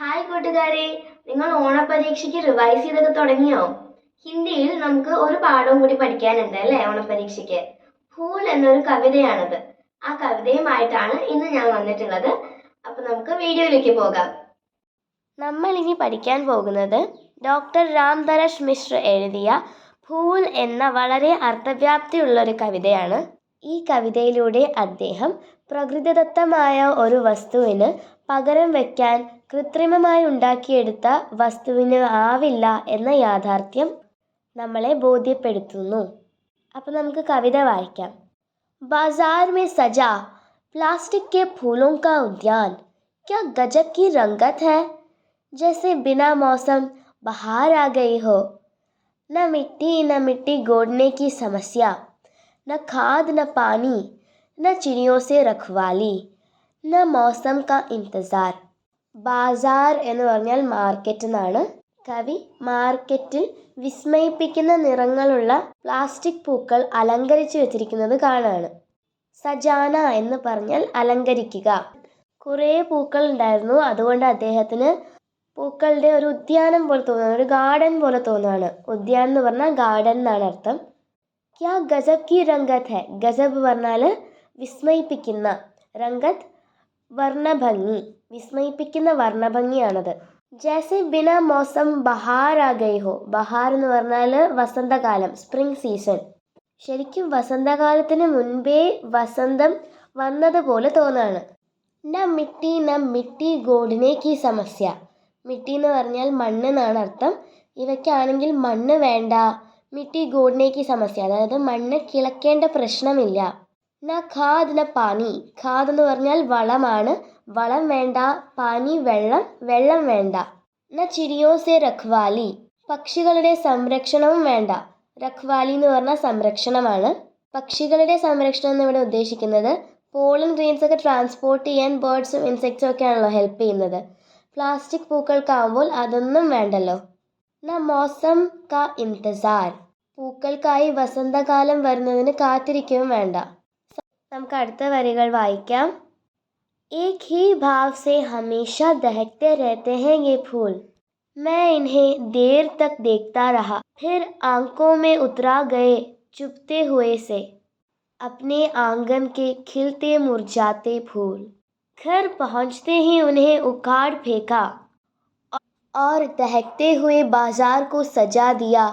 Hi കൂട്ടുകാരെ നിങ്ങൾ ഓണപരീക്ഷയ്ക്ക് revise ചെയ്തൊക്കെ തുടങ്ങിയോ? ഹിന്ദിയിൽ നമുക്ക് ഒരു പാഠവും കൂടി പഠിക്കാനുണ്ട് അല്ലേ ഓണപരീക്ഷയ്ക്ക് ഫൂൽ എന്നൊരു കവിതയാണത്. ആ കവിതയുമായിട്ടാണ് ഇന്ന് ഞാൻ വന്നിട്ടുള്ളത്. അപ്പൊ നമുക്ക് വീഡിയോയിലേക്ക് പോകാം. നമ്മൾ ഇനി പഠിക്കാൻ പോകുന്നത് ഡോക്ടർ രാംധരഷ് മിശ്ര എഴുതിയ ഫൂൽ എന്ന വളരെ അർത്ഥവ്യാപ്തിയുള്ള ഒരു കവിതയാണ്. ഈ കവിതയിലൂടെ അദ്ദേഹം പ്രകൃതിദത്തമായ ഒരു വസ്തുവിന് പകരം വയ്ക്കാൻ കൃത്രിമമായി ഉണ്ടാക്കിയെടുത്ത വസ്തുവിന് ആവില്ല എന്ന യാഥാർത്ഥ്യം നമ്മളെ ബോധ്യപ്പെടുത്തുന്നു അപ്പോൾ നമുക്ക് കവിത വായിക്കാം बाजार में सजा प्लास्टिक के फूलों का उद्यान क्या गजब की रंगत है जैसे बिना मौसम बाहर आ गई हो न मिट्टी न मिट्टी गोड़ने की समस्या न खाद न पानी न चिड़ियों से रखवाली ന മോസം ക ഇന്തസാർ ബാസാർ എന്ന് പറഞ്ഞാൽ മാർക്കറ്റ് എന്നാണ് കവി മാർക്കറ്റിൽ വിസ്മയിപ്പിക്കുന്ന നിറങ്ങളുള്ള പ്ലാസ്റ്റിക് പൂക്കൾ അലങ്കരിച്ചു വെച്ചിരിക്കുന്നത് കാണാണ്. സജാന എന്ന് പറഞ്ഞാൽ അലങ്കരിക്കുക. കുറേ പൂക്കൾ ഉണ്ടായിരുന്നു. അതുകൊണ്ട് അദ്ദേഹത്തിന് പൂക്കളുടെ ഒരു ഉദ്യാനം പോലെ തോന്നുന്നു. ഒരു ഗാർഡൻ പോലെ തോന്നുകയാണ് ഉദ്യാനം എന്ന് പറഞ്ഞാൽ ഗാർഡൻ എന്നാണ് അർത്ഥം. ക്യാ ഗസബ് കി രംഗത്ത് ഹെ? ഗസബ് പറഞ്ഞാൽ വിസ്മയിപ്പിക്കുന്ന. രംഗത്ത് വർണഭംഗി വിസ്മയിപ്പിക്കുന്ന വർണഭംഗിയാണത്. ജാസി ബിന മോസം ബഹാരാഗൈഹോ. ബഹാർ എന്ന് പറഞ്ഞാൽ വസന്തകാലം സ്പ്രിംഗ് സീസൺ. ശരിക്കും വസന്തകാലത്തിന് മുൻപേ വസന്തം വന്നതുപോലെ തോന്നാണ്. ന മിട്ടി ന മിട്ടി ഗോഡിനേക്ക് ഈ സമസ്യ. മിട്ടി എന്ന് പറഞ്ഞാൽ മണ്ണ് എന്നാണ് അർത്ഥം. ഇവയ്ക്കാണെങ്കിൽ മണ്ണ് വേണ്ട മിട്ടി ഗോഡിനേക്ക് സമസ്യ. അതായത് മണ്ണ് കിളക്കേണ്ട പ്രശ്നമില്ല. ന ഖാദ് ന പാനി. ഖാദ് എന്ന് പറഞ്ഞാൽ വളമാണ്. വളം വേണ്ട പാനി വെള്ളം വെള്ളം വേണ്ട. ന ചിരിയോസെ രഖ്വാലി. പക്ഷികളുടെ സംരക്ഷണവും വേണ്ട. രഖ്വാലി എന്ന് പറഞ്ഞാൽ സംരക്ഷണമാണ്. പക്ഷികളുടെ സംരക്ഷണം എന്ന് ഇവിടെ ഉദ്ദേശിക്കുന്നത് പോളൻ ഗ്രെയിൻസ് ഒക്കെ ട്രാൻസ്പോർട്ട് ചെയ്യാൻ ബേർഡ്സും ഇൻസെക്ട്സും ഒക്കെ ആണല്ലോ ഹെൽപ്പ് ചെയ്യുന്നത്. പ്ലാസ്റ്റിക് പൂക്കൾക്കാവുമ്പോൾ അതൊന്നും വേണ്ടല്ലോ. ന മോസം ക ഇന്തസാർ പൂക്കൾക്കായി വസന്തകാലം വരുന്നതിന് കാത്തിരിക്കുകയും വേണ്ട. നമുക്ക് അടുത്ത വരികൾ വായിക്കാം एक ही भाव से हमेशा दहकते रहते हैं ये फूल मैं इन्हें देर तक देखता रहा फिर आंखों में उतरा गए चुपते हुए से अपने आंगन के खिलते मुरझाते फूल घर पहुंचते ही उन्हें उखाड़ फेंका और दहकते हुए बाजार को सजा दिया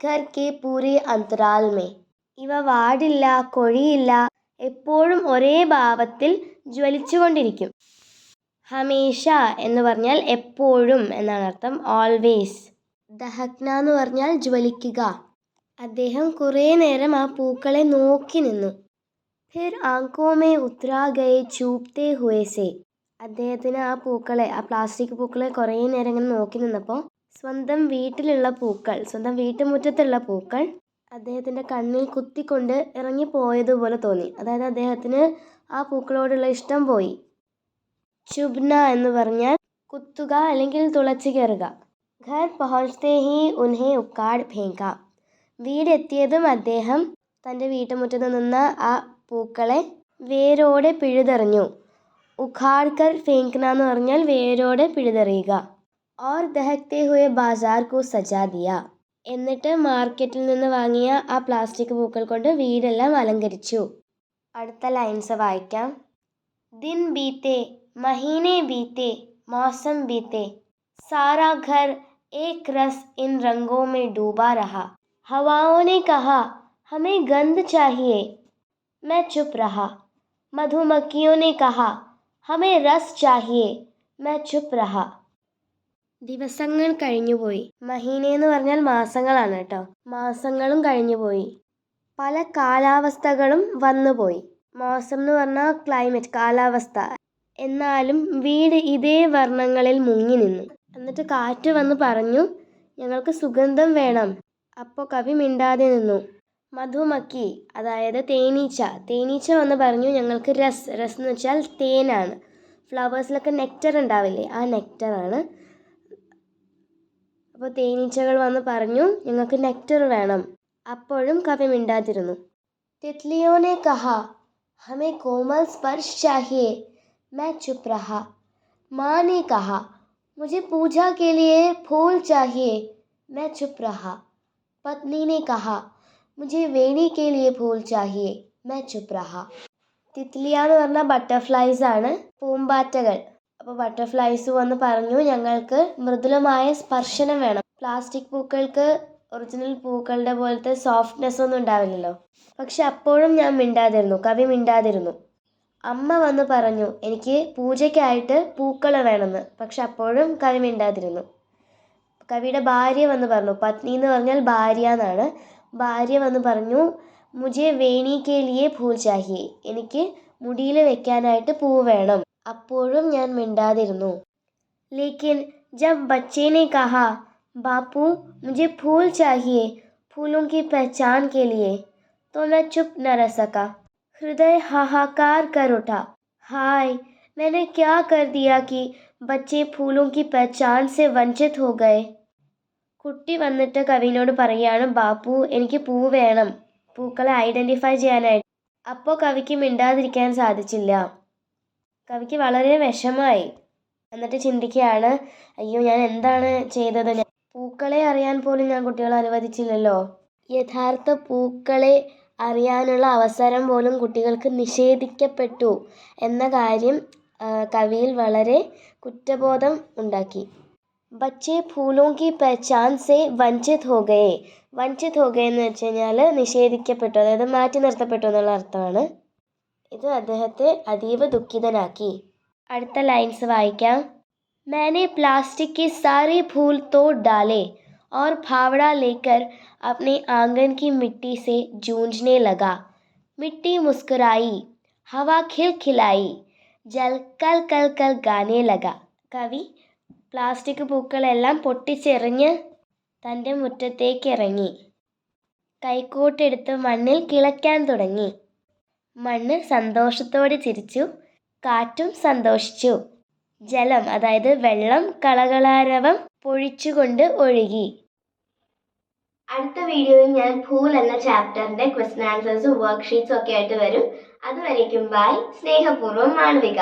घर के पूरे अंतराल में ഇവ വാടില്ല കൊഴിയില്ല എപ്പോഴും ഒരേ ഭാവത്തിൽ ജ്വലിച്ചുകൊണ്ടിരിക്കും. ഹമേഷ എന്ന് പറഞ്ഞാൽ എപ്പോഴും എന്നാണ് അർത്ഥം. ഓൾവേസ് ദഹക്ന എന്ന് പറഞ്ഞാൽ ജ്വലിക്കുക. അദ്ദേഹം കുറേ നേരം ആ പൂക്കളെ നോക്കി നിന്നു. ഫിർ ആങ്കോമേ ഉത്രാഗയെ ചൂപ്തേ ഹുയസേ അദ്ദേഹത്തിന് ആ പൂക്കളെ ആ പ്ലാസ്റ്റിക് പൂക്കളെ കുറേ നേരം ഇങ്ങനെ നോക്കി നിന്നപ്പോൾ സ്വന്തം വീട്ടിലുള്ള പൂക്കൾ സ്വന്തം വീട്ടുമുറ്റത്തുള്ള പൂക്കൾ അദ്ദേഹത്തിന്റെ കണ്ണിൽ കുത്തിക്കൊണ്ട് ഇറങ്ങിപ്പോയതുപോലെ തോന്നി. അതായത് അദ്ദേഹത്തിന് ആ പൂക്കളോടുള്ള ഇഷ്ടം പോയി. ചുബ്ന എന്ന് പറഞ്ഞാൽ കുത്തുക അല്ലെങ്കിൽ തുളച്ചു കയറുക. ഘർ പഹോച്ചത്തെ ഹി ഉൻഹെ ഉക്കാട് ഭേങ്ക. വീടെത്തിയതും അദ്ദേഹം തന്റെ വീട്ടുമുറ്റത്ത് നിന്ന് ആ പൂക്കളെ വേരോടെ പിഴുതെറിഞ്ഞു. ഉഖാഡ്കർ ഫേങ്ക്ന എന്ന് പറഞ്ഞാൽ വേരോടെ പിഴുതെറിയുക. ഓർ ദഹത്തെ ഹുയെ ബാസാർ കു സജാ ദിയ. मार्केट वांगी आ प्लास्टिक पूकल को वीडेल अलंकु अड़ता से वाईक दिन बीते महीने बीते मौसम बीते सारा घर एक रस इन रंगों में डूबा रहा हवाओं ने कहा हमें गंध चाहिए मैं चुप रहा मधुमक्खियों ने कहा हमें रस चाहिए मैं चुप रहा ദിവസങ്ങൾ കഴിഞ്ഞുപോയി മഹീന എന്ന് പറഞ്ഞാൽ മാസങ്ങളാണ് കേട്ടോ. മാസങ്ങളും കഴിഞ്ഞുപോയി പല കാലാവസ്ഥകളും വന്നുപോയി മോസം എന്ന് പറഞ്ഞാൽ ക്ലൈമറ്റ് കാലാവസ്ഥ. എന്നാലും വീട് ഇതേ വർണങ്ങളിൽ മുങ്ങി നിന്നു. എന്നിട്ട് കാറ്റ് വന്ന് പറഞ്ഞു ഞങ്ങൾക്ക് സുഗന്ധം വേണം. അപ്പോൾ കവി മിണ്ടാതെ നിന്നു. മധുമക്കി അതായത് തേനീച്ച. തേനീച്ച വന്ന് പറഞ്ഞു ഞങ്ങൾക്ക് രസ്. രസ് എന്ന് വെച്ചാൽ തേനാണ്. ഫ്ലവേഴ്സിലൊക്കെ നെക്ടർ ഉണ്ടാവില്ലേ? ആ നെക്ടറാണ് അപ്പോൾ തേനീച്ചകൾ വന്ന് പറഞ്ഞു ഞങ്ങൾക്ക് നെക്ടർ വേണം അപ്പോഴും കവി മിണ്ടാതിരുന്നു തിത്ലിയോനെ കഹ ഹമേ കോമൽ സ്പർശ് ചാഹിയേ मैं चुप रहा माँ ने कहा मुझे पूजा के लिए फूल चाहिए मैं चुप रहा पत्नी ने कहा मुझे वेणी के लिए फूल चाहिए मैं चुप रहा തിത്ലിയ എന്ന് പറഞ്ഞാൽ ബട്ടർഫ്ലൈസ് ആണ് പൂമ്പാറ്റകൾ അപ്പോൾ ബട്ടർഫ്ലൈസ് വന്ന് പറഞ്ഞു ഞങ്ങൾക്ക് മൃദുലമായ സ്പർശനം വേണം. പ്ലാസ്റ്റിക് പൂക്കൾക്ക് ഒറിജിനൽ പൂക്കളുടെ പോലത്തെ സോഫ്റ്റ്നെസ് ഒന്നും ഉണ്ടാവില്ലല്ലോ. പക്ഷെ അപ്പോഴും ഞാൻ മിണ്ടാതിരുന്നു കവി മിണ്ടാതിരുന്നു. അമ്മ വന്ന് പറഞ്ഞു എനിക്ക് പൂജയ്ക്കായിട്ട് പൂക്കൾ വേണമെന്ന്. പക്ഷെ അപ്പോഴും കവി മിണ്ടാതിരുന്നു. കവിയുടെ ഭാര്യ വന്ന് പറഞ്ഞു പത്നി എന്ന് പറഞ്ഞാൽ ഭാര്യ എന്നാണ്. ഭാര്യ വന്ന് പറഞ്ഞു മുജെ വേണി കെ ലിയെ എനിക്ക് മുടിയിൽ വെക്കാനായിട്ട് പൂ വേണം. അപ്പോഴും ഞാൻ മിണ്ടാതിരുന്നു. ലേക്കിൻ ജബ് ബച്ചേനെ കഹാ ബാപ്പു മുജെ ഫൂൽ ചാഹിയെ ഫൂലും കി പെച്ചാൻ കെലിയെ लिए तो मैं चुप न रह सका हृदय हाहाकार कर उठा हाय मैंने क्या കി दिया സെ വഞ്ചിത് ഹോ ഗയേ? കുട്ടി വന്നിട്ട് കവിനോട് പറയുകയാണ് ബാപ്പു എനിക്ക് പൂ വേണം പൂക്കളെ ഐഡന്റിഫൈ ചെയ്യാനായിട്ട്. അപ്പോൾ കവിക്ക് മിണ്ടാതിരിക്കാൻ സാധിച്ചില്ല. കവിക്ക് വളരെ വിഷമമായി. എന്നിട്ട് ചിന്തിക്കുകയാണ് അയ്യോ ഞാൻ എന്താണ് ചെയ്തത്? പൂക്കളെ അറിയാൻ പോലും ഞാൻ കുട്ടികളെ അനുവദിച്ചില്ലല്ലോ. യഥാർത്ഥ പൂക്കളെ അറിയാനുള്ള അവസരം പോലും കുട്ടികൾക്ക് നിഷേധിക്കപ്പെട്ടു എന്ന കാര്യം കവിയിൽ വളരെ കുറ്റബോധം ഉണ്ടാക്കി. ബച്ചെ ഫൂലോ കി പഹചാൻ വഞ്ചിത് ഹോകയെ വഞ്ചിത് ഹോകയെന്ന് വെച്ച് കഴിഞ്ഞാൽ നിഷേധിക്കപ്പെട്ടു അതായത് മാറ്റി നിർത്തപ്പെട്ടു എന്നുള്ള അർത്ഥമാണ്. ഇത് അദ്ദേഹത്തെ അതീവ ദുഃഖിതനാക്കി അടുത്ത ലൈൻസ് വായിക്കാം मैंने प्लास्टिक के सारे फूल तोड़ डाले और फावड़ा लेकर अपने आंगन की मिट्टी से जूझने लगा मिट्टी मुस्कुराई हवा खिलखिलाई जल कल कल कल गाने लगा കവി പ്ലാസ്റ്റിക് പൂക്കളെല്ലാം പൊട്ടിച്ചെറിഞ്ഞ് തൻ്റെ മുറ്റത്തേക്ക് ഇറങ്ങി കൈക്കോട്ടെടുത്ത് മണ്ണിൽ കിളയ്ക്കാൻ തുടങ്ങി മണ്ണ് സന്തോഷത്തോടെ ചിരിച്ചു. കാറ്റും സന്തോഷിച്ചു. ജലം അതായത് വെള്ളം കളകളാരവം പൊഴിച്ചുകൊണ്ട് ഒഴുകി. അടുത്ത വീഡിയോയിൽ ഞാൻ ഫൂൽ എന്ന ചാപ്റ്ററിന്റെ ക്വസ്റ്റൻ ആൻസേഴ്സും വർക്ക്ഷീറ്റ്സും ഒക്കെ ആയിട്ട് വരും. അതുവരേക്കും ബൈ സ്നേഹപൂർവം മാളവിക.